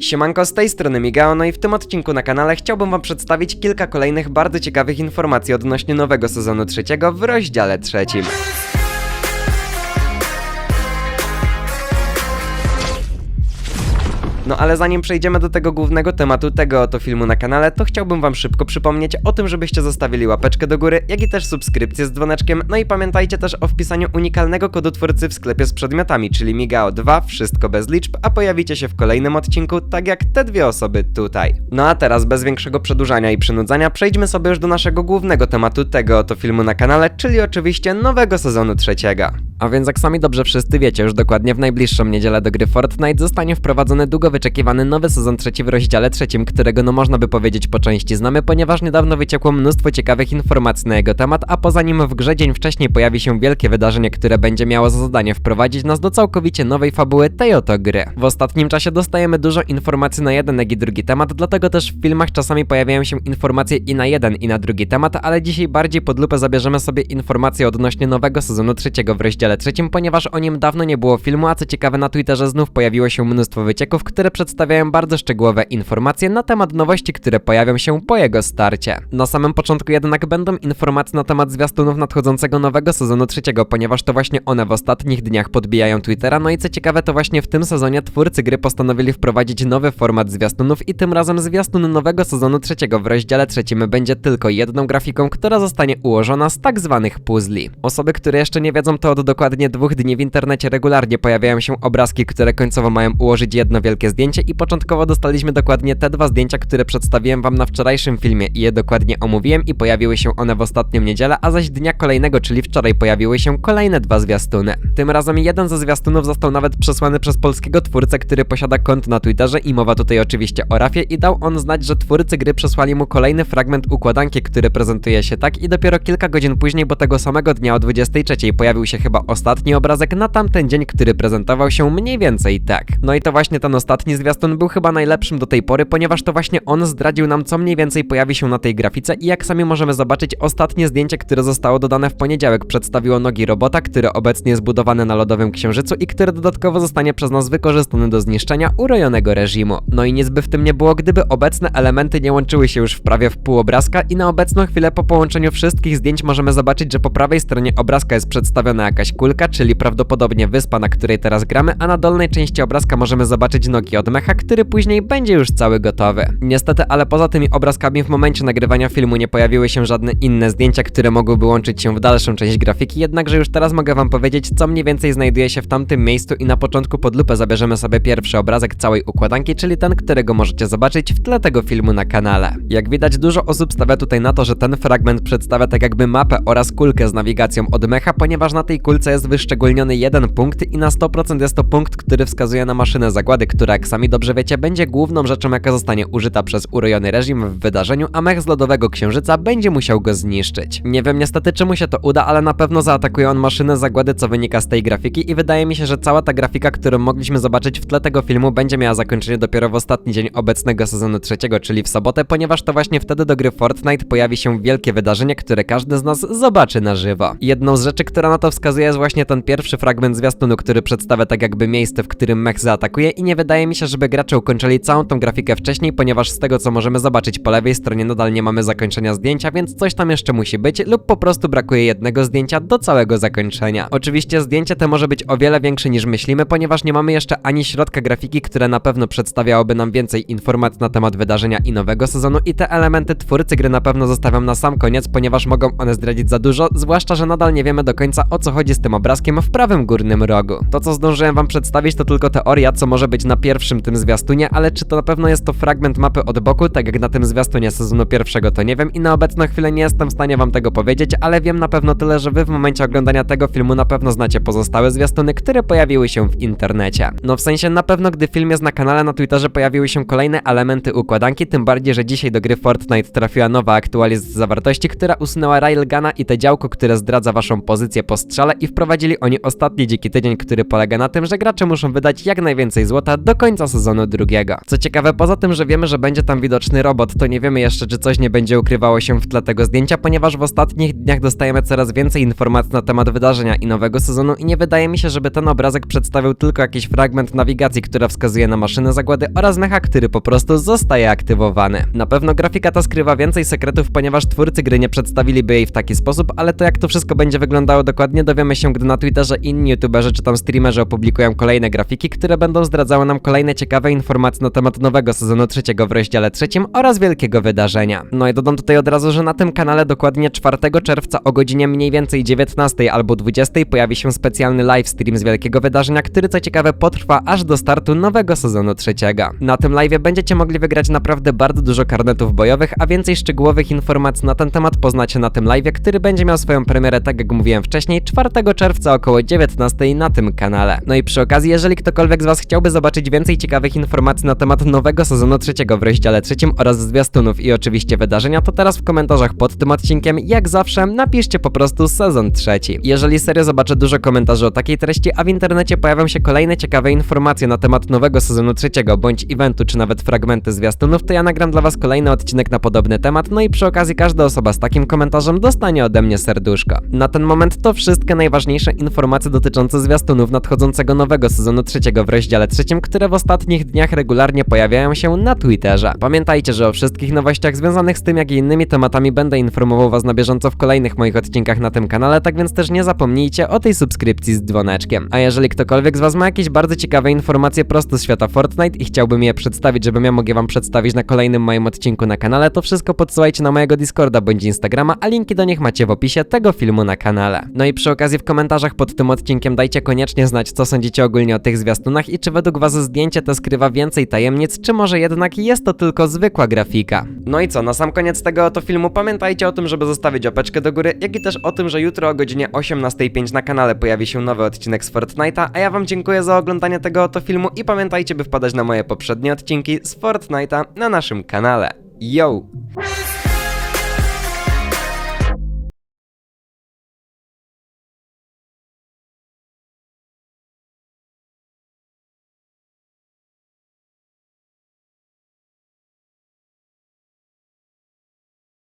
Siemanko, z tej strony Migao, no i w tym odcinku na kanale chciałbym wam przedstawić kilka kolejnych bardzo ciekawych informacji odnośnie nowego sezonu trzeciego w rozdziale trzecim. No ale zanim przejdziemy do tego głównego tematu tego oto filmu na kanale, to chciałbym wam szybko przypomnieć o tym, żebyście zostawili łapeczkę do góry, jak i też subskrypcję z dzwoneczkiem, no i pamiętajcie też o wpisaniu unikalnego kodu twórcy w sklepie z przedmiotami, czyli Migao2, wszystko bez liczb, a pojawicie się w kolejnym odcinku, tak jak te dwie osoby tutaj. No a teraz bez większego przedłużania i przynudzania przejdźmy sobie już do naszego głównego tematu tego oto filmu na kanale, czyli oczywiście nowego sezonu trzeciego. A więc jak sami dobrze wszyscy wiecie, już dokładnie w najbliższą niedzielę do gry Fortnite zostanie wprowadzony długo wyczekiwany nowy sezon trzeci w rozdziale trzecim, którego no można by powiedzieć po części znamy, ponieważ niedawno wyciekło mnóstwo ciekawych informacji na jego temat, a poza nim w grze dzień wcześniej pojawi się wielkie wydarzenie, które będzie miało za zadanie wprowadzić nas do całkowicie nowej fabuły tej oto gry. W ostatnim czasie dostajemy dużo informacji na jeden, jak i drugi temat, dlatego też w filmach czasami pojawiają się informacje i na jeden, i na drugi temat, ale dzisiaj bardziej pod lupę zabierzemy sobie informacje odnośnie nowego sezonu trzeciego w rozdziale trzecim, ponieważ o nim dawno nie było filmu, a co ciekawe na Twitterze znów pojawiło się mnóstwo wycieków, które przedstawiają bardzo szczegółowe informacje na temat nowości, które pojawią się po jego starcie. Na samym początku jednak będą informacje na temat zwiastunów nadchodzącego nowego sezonu trzeciego, ponieważ to właśnie one w ostatnich dniach podbijają Twittera, no i co ciekawe to właśnie w tym sezonie twórcy gry postanowili wprowadzić nowy format zwiastunów i tym razem zwiastun nowego sezonu trzeciego w rozdziale trzecim będzie tylko jedną grafiką, która zostanie ułożona z tak zwanych puzli. Osoby, które jeszcze nie wiedzą to od dokładnie dwóch dni w internecie regularnie pojawiają się obrazki, które końcowo mają ułożyć jedno wielkie zdjęcie i początkowo dostaliśmy dokładnie te dwa zdjęcia, które przedstawiłem wam na wczorajszym filmie i je dokładnie omówiłem i pojawiły się one w ostatnią niedzielę, a zaś dnia kolejnego, czyli wczoraj pojawiły się kolejne dwa zwiastuny. Tym razem jeden ze zwiastunów został nawet przesłany przez polskiego twórcę, który posiada konto na Twitterze i mowa tutaj oczywiście o Rafie i dał on znać, że twórcy gry przesłali mu kolejny fragment układanki, który prezentuje się tak i dopiero kilka godzin później, bo tego samego dnia o 23 pojawił się chyba ostatni obrazek na tamten dzień, który prezentował się mniej więcej tak. No i to właśnie ten ostatni zwiastun był chyba najlepszym do tej pory, ponieważ to właśnie on zdradził nam, co mniej więcej pojawi się na tej grafice i jak sami możemy zobaczyć, ostatnie zdjęcie, które zostało dodane w poniedziałek, przedstawiło nogi robota, który obecnie jest budowany na lodowym księżycu i który dodatkowo zostanie przez nas wykorzystany do zniszczenia urojonego reżimu. No i nic by w tym nie było, gdyby obecne elementy nie łączyły się już w prawie w pół obrazka i na obecną chwilę po połączeniu wszystkich zdjęć możemy zobaczyć, że po prawej stronie obrazka jest przedstawiona jakaś kulka, czyli prawdopodobnie wyspa, na której teraz gramy, a na dolnej części obrazka możemy zobaczyć nogi od mecha, który później będzie już cały gotowy. Niestety, ale poza tymi obrazkami w momencie nagrywania filmu nie pojawiły się żadne inne zdjęcia, które mogłyby łączyć się w dalszą część grafiki, jednakże już teraz mogę wam powiedzieć, co mniej więcej znajduje się w tamtym miejscu i na początku pod lupę zabierzemy sobie pierwszy obrazek całej układanki, czyli ten, którego możecie zobaczyć w tle tego filmu na kanale. Jak widać, dużo osób stawia tutaj na to, że ten fragment przedstawia tak jakby mapę oraz kulkę z nawigacją od mecha, ponieważ na tej kulce jest wyszczególniony jeden punkt i na 100% jest to punkt, który wskazuje na maszynę zagłady, która jak sami dobrze wiecie będzie główną rzeczą jaka zostanie użyta przez urojony reżim w wydarzeniu, a mech z lodowego księżyca będzie musiał go zniszczyć. Nie wiem niestety czy mu się to uda, ale na pewno zaatakuje on maszynę zagłady, co wynika z tej grafiki i wydaje mi się, że cała ta grafika, którą mogliśmy zobaczyć w tle tego filmu będzie miała zakończenie dopiero w ostatni dzień obecnego sezonu trzeciego, czyli w sobotę, ponieważ to właśnie wtedy do gry Fortnite pojawi się wielkie wydarzenie, które każdy z nas zobaczy na żywo. Jedną z rzeczy, która na to wskazuje jest właśnie ten pierwszy fragment zwiastunu, który przedstawia tak jakby miejsce, w którym mech zaatakuje i nie wydaje mi się, żeby gracze ukończyli całą tą grafikę wcześniej, ponieważ z tego co możemy zobaczyć po lewej stronie nadal nie mamy zakończenia zdjęcia, więc coś tam jeszcze musi być lub po prostu brakuje jednego zdjęcia do całego zakończenia. Oczywiście zdjęcie to może być o wiele większe niż myślimy, ponieważ nie mamy jeszcze ani środka grafiki, które na pewno przedstawiałoby nam więcej informacji na temat wydarzenia i nowego sezonu i te elementy twórcy gry na pewno zostawiam na sam koniec, ponieważ mogą one zdradzić za dużo, zwłaszcza, że nadal nie wiemy do końca o co chodzi z tym obrazkiem w prawym górnym rogu. To co zdążyłem wam przedstawić to tylko teoria, co może być na pierwszym tym zwiastunie, ale czy to na pewno jest to fragment mapy od boku, tak jak na tym zwiastunie sezonu pierwszego, to nie wiem i na obecną chwilę nie jestem w stanie wam tego powiedzieć, ale wiem na pewno tyle, że wy w momencie oglądania tego filmu na pewno znacie pozostałe zwiastuny, które pojawiły się w internecie. No w sensie na pewno, gdy film jest na kanale na Twitterze pojawiły się kolejne elementy układanki, tym bardziej, że dzisiaj do gry Fortnite trafiła nowa aktualizacja zawartości, która usunęła Railguna i te działko, które zdradza waszą pozycję po strzale i wprowadzili oni ostatni dziki tydzień, który polega na tym, że gracze muszą wydać jak najwięcej złota do końca końca sezonu drugiego. Co ciekawe, poza tym, że wiemy, że będzie tam widoczny robot, to nie wiemy jeszcze, czy coś nie będzie ukrywało się w tle tego zdjęcia, ponieważ w ostatnich dniach dostajemy coraz więcej informacji na temat wydarzenia i nowego sezonu i nie wydaje mi się, żeby ten obrazek przedstawił tylko jakiś fragment nawigacji, która wskazuje na maszyny zagłady oraz mecha, który po prostu zostaje aktywowany. Na pewno grafika ta skrywa więcej sekretów, ponieważ twórcy gry nie przedstawiliby jej w taki sposób, ale to jak to wszystko będzie wyglądało dokładnie dowiemy się, gdy na Twitterze inni youtuberzy czy tam streamerzy opublikują kolejne grafiki, które będą zdradzały nam kolejne ciekawe informacje na temat nowego sezonu trzeciego w rozdziale trzecim oraz wielkiego wydarzenia. No i dodam tutaj od razu, że na tym kanale dokładnie 4 czerwca o godzinie mniej więcej 19 albo 20 pojawi się specjalny livestream z wielkiego wydarzenia, który co ciekawe potrwa aż do startu nowego sezonu trzeciego. Na tym live będziecie mogli wygrać naprawdę bardzo dużo karnetów bojowych, a więcej szczegółowych informacji na ten temat poznacie na tym live, który będzie miał swoją premierę, tak jak mówiłem wcześniej, 4 czerwca około 19 na tym kanale. No i przy okazji, jeżeli ktokolwiek z Was chciałby zobaczyć więcej ciekawych informacji na temat nowego sezonu trzeciego w rozdziale trzecim oraz zwiastunów i oczywiście wydarzenia, to teraz w komentarzach pod tym odcinkiem, jak zawsze, napiszcie po prostu sezon trzeci. Jeżeli serio zobaczę dużo komentarzy o takiej treści, a w internecie pojawią się kolejne ciekawe informacje na temat nowego sezonu trzeciego, bądź eventu, czy nawet fragmenty zwiastunów, to ja nagram dla Was kolejny odcinek na podobny temat, no i przy okazji każda osoba z takim komentarzem dostanie ode mnie serduszko. Na ten moment to wszystkie najważniejsze informacje dotyczące zwiastunów nadchodzącego nowego sezonu trzeciego w rozdziale trzecim, które w ostatnich dniach regularnie pojawiają się na Twitterze. Pamiętajcie, że o wszystkich nowościach związanych z tym, jak i innymi tematami będę informował Was na bieżąco w kolejnych moich odcinkach na tym kanale, tak więc też nie zapomnijcie o tej subskrypcji z dzwoneczkiem. A jeżeli ktokolwiek z Was ma jakieś bardzo ciekawe informacje prosto z świata Fortnite i chciałby mi je przedstawić, żebym ja mógł je Wam przedstawić na kolejnym moim odcinku na kanale, to wszystko podsyłajcie na mojego Discorda bądź Instagrama, a linki do nich macie w opisie tego filmu na kanale. No i przy okazji w komentarzach pod tym odcinkiem dajcie koniecznie znać, co sądzicie ogólnie o tych zwiastunach i czy według Was zdjęcie te skrywa więcej tajemnic, czy może jednak jest to tylko zwykła grafika. No i co, na sam koniec tego oto filmu pamiętajcie o tym, żeby zostawić opeczkę do góry, jak i też o tym, że jutro o godzinie 18.05 na kanale pojawi się nowy odcinek z Fortnite'a, a ja Wam dziękuję za oglądanie tego oto filmu i pamiętajcie, by wpadać na moje poprzednie odcinki z Fortnite'a na naszym kanale. Yo!